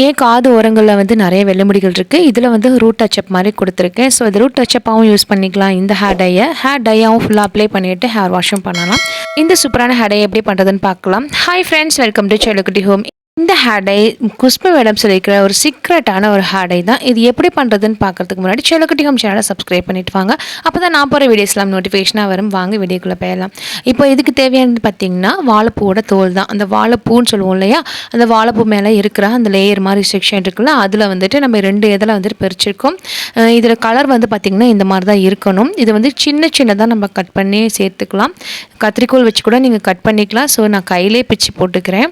ஏன் காது ஓரங்களில் வந்து நிறைய வெள்ளை முடிகள் இருக்குது இதில் வந்து ரூட் டச்சப் மாதிரி கொடுத்துருக்கேன். ஸோ இது ரூட் டச்சப்பாகவும் யூஸ் பண்ணிக்கலாம். இந்த ஹேர் டையை ஹேர் டையாகவும் ஃபுல்லாக அப்ளை பண்ணிவிட்டு ஹேர் வாஷும் பண்ணலாம். இந்த சூப்பரான ஹேர் டை எப்படி பண்ணுறதுன்னு பார்க்கலாம். Hi friends welcome to Selukutty home இந்த ஹேடை குஷ்பு மேடம் சொல்லியிருக்கிற ஒரு சீக்ரெட்டான ஒரு ஹேடை தான். இது எப்படி பண்ணுறதுன்னு பார்க்கறதுக்கு முன்னாடி செலுக்குட்டி ஹோம் சேனலை சப்ஸ்கிரைப் பண்ணிட்டு வாங்க. அப்போ தான் நான் போகிற வீடியோஸ்லாம் நோட்டிஃபிகேஷனாக வரும். வாங்க வீடியோக்குள்ளே போயிடலாம். இப்போ இதுக்கு தேவையானது பார்த்தீங்கன்னா வாழைப்பூவோட தோல் தான். அந்த வாழைப்பூன்னு சொல்லுவோம் இல்லையா? அந்த வாழைப்பூ மேலே இருக்கிற அந்த லேயர் மாதிரி செக்ஷன் இருக்குல்ல அதில் வந்துட்டு நம்ம ரெண்டு இதில் வந்துட்டு பிரிச்சிருக்கோம். இதில் கலர் வந்து பார்த்திங்கன்னா இந்த மாதிரி தான் இருக்கணும். இது வந்து சின்ன சின்னதாக நம்ம கட் பண்ணி சேர்த்துக்கலாம். கத்திரிக்கோல் வச்சு கூட நீங்கள் கட் பண்ணிக்கலாம். ஸோ நான் கையிலே பிச்சு போட்டுக்கிறேன்.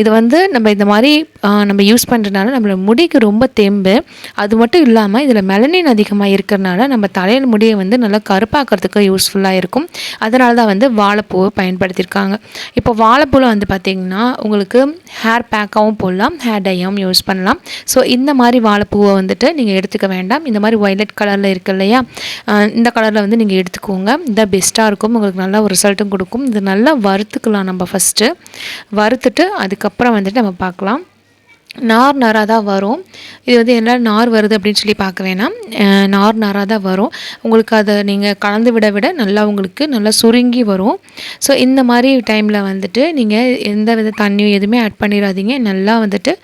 இது வந்து நம்ம இந்த மாதிரி நம்ம யூஸ் பண்ணுறதுனால நம்மளோட முடிக்கு ரொம்ப தெம்பு. அது மட்டும் இல்லாமல் இதில் மெலனின் அதிகமாக இருக்கிறனால நம்ம தலையில் முடியை வந்து நல்லா கருப்பாக்கிறதுக்கு யூஸ்ஃபுல்லாக இருக்கும். அதனால தான் வந்து வாழைப்பூவை பயன்படுத்தியிருக்காங்க. இப்போ வாழைப்பூவில் வந்து பார்த்திங்கன்னா உங்களுக்கு ஹேர் பேக்காகவும் போடலாம் ஹேர் டையாகவும் யூஸ் பண்ணலாம். ஸோ இந்த மாதிரி வாழைப்பூவை வந்துட்டு நீங்கள் எடுத்துக்க வேண்டாம். இந்த மாதிரி ஒய்லெட் கலரில் இருக்கு இல்லையா? இந்த கலரில் வந்து நீங்கள் எடுத்துக்கோங்க. இந்த பெஸ்ட்டாக இருக்கும். உங்களுக்கு நல்லா ஒரு ரிசல்ட்டும் கொடுக்கும். இது நல்லா வறுத்துக்கலாம் நம்ம ஃபஸ்ட்டு வறுத்துட்டு அதுக்கப்புறம் வந்துட்டு நம்ம பார்க்கலாம். நார் நாராக தான் வரும். இது வந்து என்ன நார் வருது அப்படின்னு சொல்லி பார்க்க வேணாம். நார் நாராக தான் வரும். உங்களுக்கு அதை நீங்கள் கலந்து விட விட நல்லா உங்களுக்கு நல்லா சுருங்கி வரும். ஸோ இந்த மாதிரி டைமில் வந்துட்டு நீங்கள் எந்த வித தண்ணியும் எதுவுமே ஆட் பண்ணிடாதீங்க. நல்லா வந்துட்டு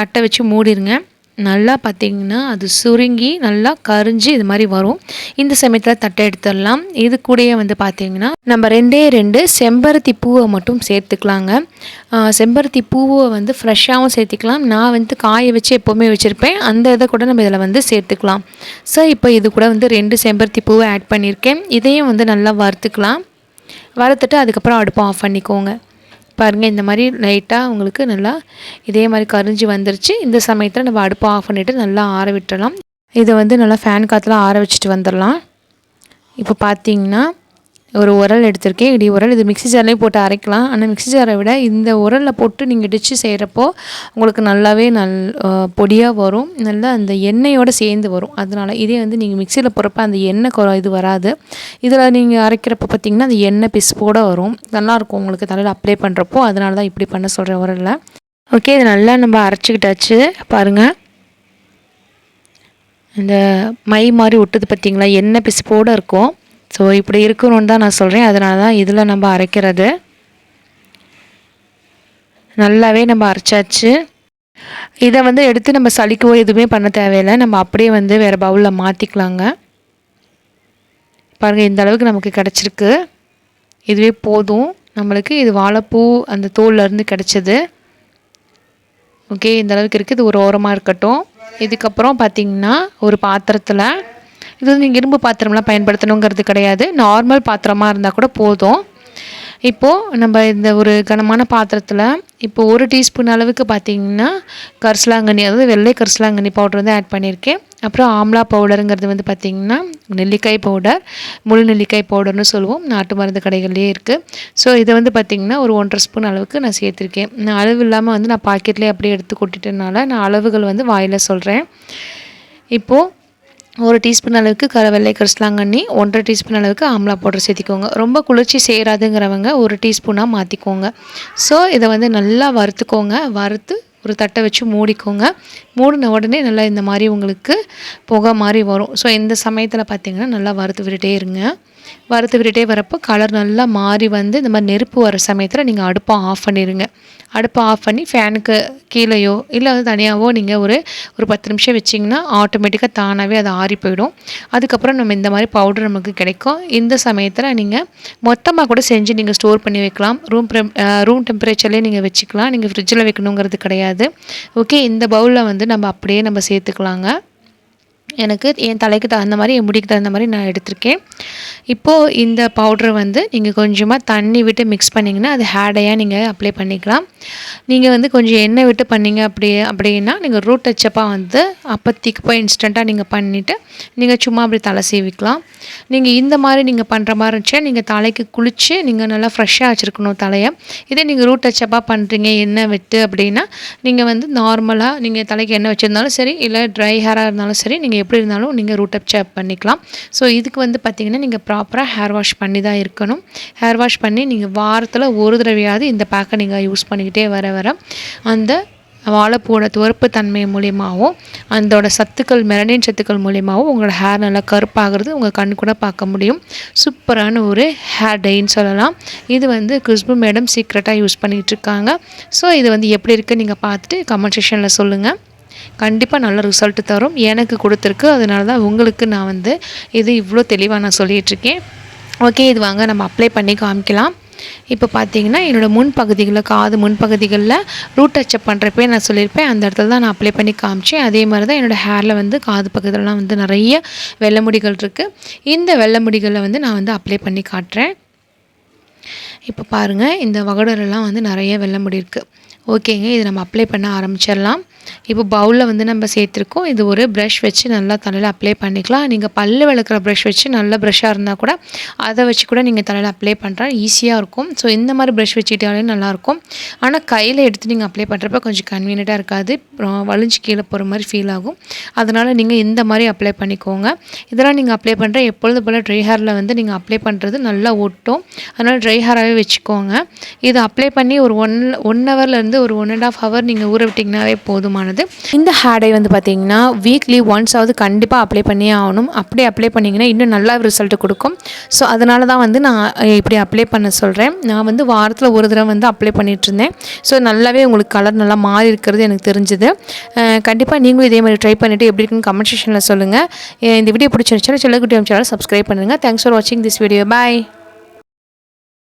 தட்டை வச்சு மூடிடுங்க. நல்லா பார்த்தீங்கன்னா அது சுருங்கி நல்லா கரிஞ்சு இது மாதிரி வரும். இந்த சமயத்தில் தட்டை எடுத்துடலாம். இது கூடயே வந்து பார்த்தீங்கன்னா நம்ம ரெண்டே ரெண்டு செம்பருத்தி பூவை மட்டும் சேர்த்துக்கலாங்க. செம்பருத்தி பூவை வந்து ஃப்ரெஷ்ஷாகவும் சேர்த்துக்கலாம். நான் வந்து காய வச்சு எப்போவுமே வச்சுருப்பேன். அந்த இதை கூட நம்ம இதில் வந்து சேர்த்துக்கலாம். ஸோ இப்போ இது கூட வந்து ரெண்டு செம்பருத்தி பூவை ஆட் பண்ணியிருக்கேன். இதையும் வந்து நல்லா வறுத்துக்கலாம். வறுத்துட்டு அதுக்கப்புறம் அடுப்பை ஆஃப் பண்ணிக்கோங்க. பாருங்கள் இந்த மாதிரி லைட்டாக உங்களுக்கு நல்லா இதே மாதிரி கரிஞ்சு வந்துருச்சு. இந்த சமயத்தில் நம்ம அடுப்பை ஆஃப் பண்ணிவிட்டு நல்லா ஆற விட்டுடலாம் இதை வந்து நல்லா ஃபேன் காற்றுல ஆற வச்சுட்டு வந்துடலாம் இப்போ பார்த்தீங்கன்னா ஒரு உரல் எடுத்திருக்கேன். இடி உரல். இது மிக்ஸி ஜார்லேயும் போட்டு அரைக்கலாம். ஆனால் மிக்ஸி ஜாரை விட இந்த உரலில் போட்டு நீங்கள் டிச்சு செய்கிறப்போ உங்களுக்கு நல்லாவே நல் பொடியாக வரும். நல்லா அந்த எண்ணெயோடு சேர்ந்து வரும். அதனால் இதே வந்து நீங்கள் மிக்சியில் போகிறப்ப அந்த எண்ணெய் குறை இது வராது. இதில் நீங்கள் அரைக்கிறப்ப பார்த்தீங்கன்னா அந்த எண்ணெய் பிசுப்போடு வரும். நல்லாயிருக்கும் உங்களுக்கு தலையில் அப்ளை பண்ணுறப்போ அதனால தான் இப்படி பண்ண சொல்கிறேன் உரலில். ஓகே இது நல்லா நம்ம அரைச்சிக்கிட்டாச்சு. பாருங்கள் இந்த மை மாதிரி ஒட்டுது பார்த்தீங்களா எண்ணெய் பிசுப்போடு இருக்கும். ஸோ இப்படி இருக்கணும்னு தான் நான் சொல்கிறேன் அதனால தான் இதில் நம்ம அரைக்கிறது. நல்லாவே நம்ம அரைச்சாச்சு. இதை வந்து எடுத்து நம்ம சளிக்கவோ எதுவுமே பண்ண தேவையில்லை. நம்ம அப்படியே வந்து வேறு பவுலில் மாற்றிக்கலாங்க பாருங்கள் இந்த அளவுக்கு நமக்கு கிடச்சிருக்கு. இதுவே போதும். நம்மளுக்கு இது வாழைப்பூ அந்த தோல்லேருந்து கிடச்சிது. ஓகே இந்த அளவுக்கு இருக்குது. இது ஒரு ஓரமாக இருக்கட்டும். இதுக்கப்புறம் பார்த்திங்கன்னா ஒரு பாத்திரத்தில் இது வந்து நீங்கள் இரும்பு பாத்திரம்லாம் பயன்படுத்தணுங்கிறது கிடையாது. நார்மல் பாத்திரமாக இருந்தால் கூட போதும். இப்போது நம்ம இந்த ஒரு கனமான பாத்திரத்தில் இப்போ ஒரு டீஸ்பூன் அளவுக்கு பார்த்தீங்கன்னா கரிசலாங்கண்ணி அதாவது வெள்ளை கரிசலாங்கண்ணி பவுடர் வந்து ஆட் பண்ணியிருக்கேன். அப்புறம் ஆம்லா பவுடருங்கிறது வந்து பார்த்திங்கன்னா நெல்லிக்காய் பவுடர் முழு நெல்லிக்காய் பவுடர்னு சொல்லுவோம். நாட்டு மருந்து கடைகள்லேயே இருக்குது ஸோ இதை வந்து பார்த்திங்கன்னா ஒரு ஒன்றரை ஸ்பூன் அளவுக்கு நான் சேர்த்துருக்கேன். நான் அளவு இல்லாமல் வந்து நான் பாக்கெட்லேயே அப்படியே எடுத்து கொட்டிட்டனால நான் அளவுகள் வந்து வாயில் சொல்கிறேன் இப்போது ஒரு டீஸ்பூன் அளவுக்கு கர வெள்ளை கரிசலாங்கண்ணி ஒன்றரை டீஸ்பூன் அளவுக்கு ஆம்லா பவுடர் சேர்த்திக்கோங்க. ரொம்ப குளிர்ச்சி செய்கிறாதுங்கிறவங்க ஒரு டீஸ்பூனாக மாற்றிக்கோங்க ஸோ இதை வந்து நல்லா வறுத்துக்கோங்க. வறுத்து ஒரு தட்டை வச்சு மூடிக்கோங்க. மூடின உடனே நல்லா இந்த மாதிரி உங்களுக்கு புகை மாதிரி வரும். ஸோ இந்த சமயத்தில் பார்த்திங்கன்னா நல்லா வறுத்து விட்டுட்டே இருங்க. வறுத்து விட்டுட்டே வரப்போ கலர் நல்லா மாறி வந்து இந்த மாதிரி நெருப்பு வர சமயத்தில் நீங்கள் அடுப்பை ஆஃப் பண்ணிடுங்க அடுப்பை ஆஃப் பண்ணி ஃபேனுக்கு கீழேயோ இல்லை வந்து தனியாகவோ நீங்கள் ஒரு ஒரு பத்து நிமிஷம் வச்சிங்கன்னா ஆட்டோமேட்டிக்காக தானாகவே அது ஆறி போயிடும். அதுக்கப்புறம் நம்ம இந்த மாதிரி பவுடர் நமக்கு கிடைக்கும். இந்த சமயத்தில் நீங்கள் மொத்தமாக கூட செஞ்சு நீங்கள் ஸ்டோர் பண்ணி வைக்கலாம். ரூம் ரூம் டெம்பரேச்சர்லேயே நீங்கள் வச்சுக்கலாம். நீங்கள் ஃப்ரிட்ஜில் வைக்கணுங்கிறது கிடையாது. ஓகே இந்த பவுலில் வந்து நம்ம அப்படியே நம்ம சேர்த்துக்கலாங்க. எனக்கு என் தலைக்கு தகுந்த மாதிரி என் முடிக்கு தகுந்த மாதிரி நான் எடுத்திருக்கேன். இப்போது இந்த பவுட்ரு வந்து நீங்கள் கொஞ்சமாக தண்ணி விட்டு மிக்ஸ் பண்ணிங்கன்னா அது ஹேடையாக நீங்கள் அப்ளை பண்ணிக்கலாம். நீங்கள் வந்து கொஞ்சம் எண்ணெய் விட்டு பண்ணீங்க அப்படி அப்படின்னா நீங்கள் ரூட் டச்சப்பாக வந்து அப்போத்திக்கு போய் இன்ஸ்டண்ட்டாக நீங்கள் பண்ணிவிட்டு நீங்கள் சும்மா அப்படி தலை சீவிக்கலாம். நீங்கள் இந்த மாதிரி நீங்கள் பண்ணுற மாதிரி இருந்துச்சு நீங்கள் தலைக்கு குளித்து நீங்கள் நல்லா ஃப்ரெஷ்ஷாக வச்சுருக்கணும் தலையை. இதே நீங்கள் ரூட் டச்சப்பாக பண்ணுறீங்க எண்ணெய் விட்டு அப்படின்னா நீங்கள் வந்து நார்மலாக நீங்கள் தலைக்கு எண்ணெய் வச்சுருந்தாலும் சரி இல்லை ட்ரை ஹேராக இருந்தாலும் சரி நீங்கள் எப்படி இருந்தாலும் நீங்கள் ரூட் அப் பண்ணிக்கலாம். ஸோ இதுக்கு வந்து பார்த்திங்கன்னா நீங்கள் ப்ராப்பராக ஹேர் வாஷ் பண்ணி தான் இருக்கணும். ஹேர் வாஷ் பண்ணி நீங்கள் வாரத்தில் ஒரு தடவையாவது இந்த பேக்கை நீங்கள் யூஸ் பண்ணிக்கிட்டே வர வர அந்த வாழைப்பூவோட துவர்ப்பு தன்மை மூலியமாகவும் அதோட சத்துக்கள் மெலனின் சத்துக்கள் மூலியமாகவும் உங்களோட ஹேர் நல்லா கருப்பாகிறது உங்கள் கண் கூட பார்க்க முடியும். சூப்பரான ஒரு ஹேர் டைன்னு சொல்லலாம். இது வந்து குஷ்பு மேடம் சீக்ரெட்டாக யூஸ் பண்ணிகிட்ருக்காங்க ஸோ இது வந்து எப்படி இருக்குது நீங்கள் பார்த்துட்டு கமெண்ட் செஷனில் சொல்லுங்கள் கண்டிப்பாக நல்ல ரிசல்ட் தரும். எனக்கு கொடுத்துருக்கு. அதனால தான் உங்களுக்கு நான் வந்து இது இவ்வளோ தெளிவாக நான் சொல்லிகிட்ருக்கேன் ஓகே இது வாங்க. நம்ம அப்ளை பண்ணி காமிக்கலாம். இப்போ பார்த்தீங்கன்னா என்னோடய முன்பகுதிகளில் காது முன்பகுதிகளில் ரூட் டச்சப் பண்ணுறப்பே நான் சொல்லியிருப்பேன். அந்த இடத்துல தான் நான் அப்ளை பண்ணி காமிச்சேன். அதே மாதிரி தான் என்னோடய ஹேரில் வந்து காது பக்கத்துலலாம் வந்து நிறைய வெள்ளை முடிகள் இருக்குது இந்த வெள்ளை முடிகளை வந்து நான் வந்து அப்ளை பண்ணி காட்டுறேன். இப்போ பாருங்கள் இந்த வகடரெல்லாம் வந்து நிறைய வெள்ளை முடி இருக்குது ஓகேங்க இது நம்ம அப்ளை பண்ண ஆரம்பிச்சிடலாம். இப்போ பவுலில் வந்து நம்ம சேர்த்துருக்கோம். இது ஒரு ப்ரஷ் வச்சு நல்லா தலையில் அப்ளை பண்ணிக்கலாம். நீங்கள் பல்லு விளக்குற ப்ரஷ் வச்சு நல்ல ப்ரஷ்ஷாக இருந்தால் கூட அதை வச்சு கூட நீங்கள் தலையில் அப்ளை பண்ணுறா ஈஸியாக இருக்கும். ஸோ இந்த மாதிரி ப்ரஷ் வச்சுக்கிட்டாலே நல்லாயிருக்கும் ஆனால் கையில் எடுத்து நீங்கள் அப்ளை பண்ணுறப்ப கொஞ்சம் கன்வீனியண்ட்டாக இருக்காது. வலிஞ்சு கீழே போகிற மாதிரி ஃபீல் ஆகும். அதனால் நீங்கள் இந்த மாதிரி அப்ளை பண்ணிக்கோங்க. இதெல்லாம் நீங்கள் அப்ளை பண்ணுற எப்பொழுது போல் ட்ரை ஹேரில் வந்து நீங்கள் அப்ளை பண்ணுறது நல்லா ஒட்டும். அதனால் ட்ரை ஹேராகவே வச்சுக்கோங்க. இதை அப்ளை பண்ணி ஒரு ஒன் ஒன் ஹவர்லேருந்து வந்து ஒரு ஒன் அண்ட் ஆஃப் ஹவர் நீங்கள் ஊற விட்டிங்கனாவே போதுமானது. இந்த ஹேடை வந்து பார்த்தீங்கன்னா வீக்லி ஒன்ஸ் ஆகுது கண்டிப்பாக அப்ளை பண்ணியே ஆகணும். அப்படி அப்ளை பண்ணிங்கன்னா இன்னும் நல்லா ரிசல்ட் கொடுக்கும். ஸோ அதனால தான் வந்து நான் இப்படி அப்ளை பண்ண சொல்கிறேன் நான் வந்து வாரத்தில் ஒரு தடவை வந்து அப்ளை பண்ணிகிட்ருந்தேன் இருந்தேன். ஸோ நல்லாவே உங்களுக்கு கலர் நல்லா மாறி இருக்கிறது எனக்கு தெரிஞ்சுது. கண்டிப்பாக நீங்களும் இதே மாதிரி ட்ரை பண்ணிவிட்டு எப்படி இருக்குன்னு கமெண்ட் செக்ஷனில் சொல்லுங்கள் இந்த வீடியோ பிடிச்சிருச்சுன்னா சொல்லக்கூடிய சேனல் சப்ஸ்கிரைப் பண்ணுங்கள் தேங்க்ஸ் ஃபார் வாட்சிங் திஸ் வீடியோ பாய்